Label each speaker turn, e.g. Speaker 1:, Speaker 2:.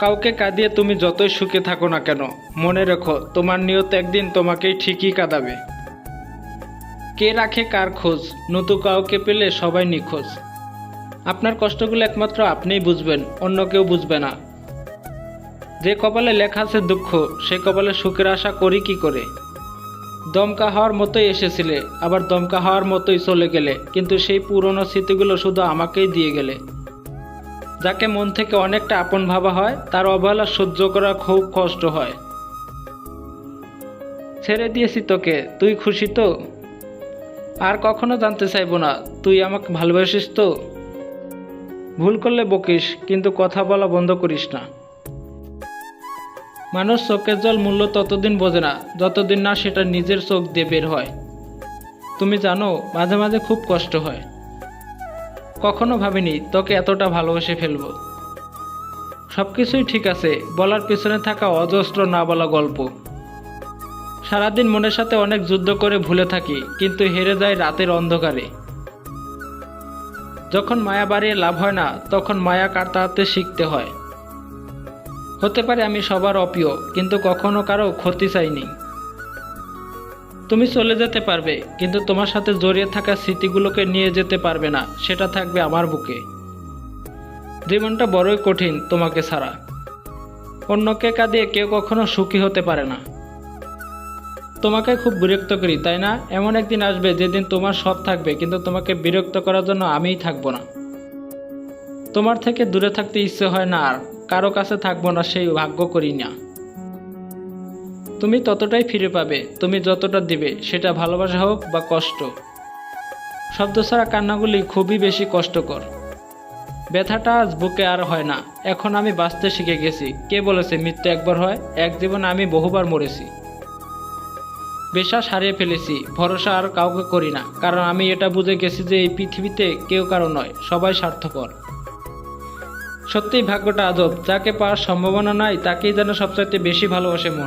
Speaker 1: কাউকে কাঁদিয়ে তুমি যতই সুখে থাকো না কেন, মনে রেখো, তোমার নিয়ত একদিন তোমাকেই ঠিকই কাঁদাবে। কে রাখে কার খোঁজ নতুন কাউকে পেলে সবাই নিখোঁজ। আপনার কষ্টগুলো একমাত্র আপনিই বুঝবেন, অন্য কেউ বুঝবে না। যে কপালে লেখা আছে দুঃখ, সে কপালে সুখের আশা করি কি করে? দমকা হওয়ার মতোই এসেছিলে, আবার দমকা হওয়ার মতোই চলে গেলে, কিন্তু সেই পুরনো স্মৃতিগুলো শুধু আমাকেই দিয়ে গেলে। যাকে মন থেকে অনেকটা আপন ভাবা হয়, তার অবহেলা সহ্য করা খুব কষ্ট হয়। ছেড়ে দিয়েছি তোকে, তুই খুশি তো? আর কখনো জানতে চাইব না, তুই আমাকে ভালোবাসিস তো? ভুল করলে বকিস, কিন্তু কথা বলা বন্ধ করিস না। মানুষ চোখের জল মূল্য ততদিন বোঝে না, যতদিন না সেটা নিজের চোখ দিয়ে বের হয়। তুমি জানো, মাঝে মাঝে খুব কষ্ট হয়। কখনো ভাবিনি তোকে এতটা ভালোবেসে ফেলব। সব কিছুই ঠিক আছে, বলার পিছনে থাকা অজস্র না বলা গল্প। সারাদিন মনের সাথে অনেক যুদ্ধ করে ভুলে থাকি, কিন্তু হেরে যায় রাতের অন্ধকারে। যখন মায়া বাড়িয়ে লাভ হয় না, তখন মায়া কাটাতে শিখতে হয়। হতে পারে আমি সবার অপ্রিয়, কিন্তু কখনো কারও ক্ষতি চাইনি। তুমি চলে যেতে পারবে, কিন্তু তোমার সাথে জড়িয়ে থাকা স্মৃতিগুলোকে নিয়ে যেতে পারবে না, সেটা থাকবে আমার বুকে। জীবনটা বড়ই কঠিন তোমাকে ছাড়া। অন্যকে কাঁদিয়ে কেউ কখনো সুখী হতে পারে না। তোমাকে খুব বিরক্ত করি, তাই না? এমন একদিন আসবে যেদিন তোমার সব থাকবে, কিন্তু তোমাকে বিরক্ত করার জন্য আমিই থাকব না। তোমার থেকে দূরে থাকতে ইচ্ছে হয় না, আর কারও কাছে থাকব না, সেই ভাগ্য করি না। তুমি ততটাই ফিরে পাবে, তুমি যতটা দিবে, সেটা ভালোবাসা হোক বা কষ্ট। শব্দ ছাড়া কান্নাগুলি খুবই বেশি কষ্টকর। ব্যথাটা আজ বুকে আর হয় না, এখন আমি বাঁচতে শিখে গেছি। কে বলেছে মৃত্যু একবার হয়? এক জীবনে আমি বহুবার মরেছি। বিশ্বাস হারিয়ে ফেলেছি, ভরসা আর কাউকে করি না, কারণ আমি এটা বুঝে গেছি যে এই পৃথিবীতে কেউ কারও নয়, সবাই স্বার্থপর। সত্যিই ভাগ্যটা আদব যাকে পাওয়ার সম্ভাবনা নাই, তাকেই যেন সবচাইতে বেশি ভালোবাসে মন।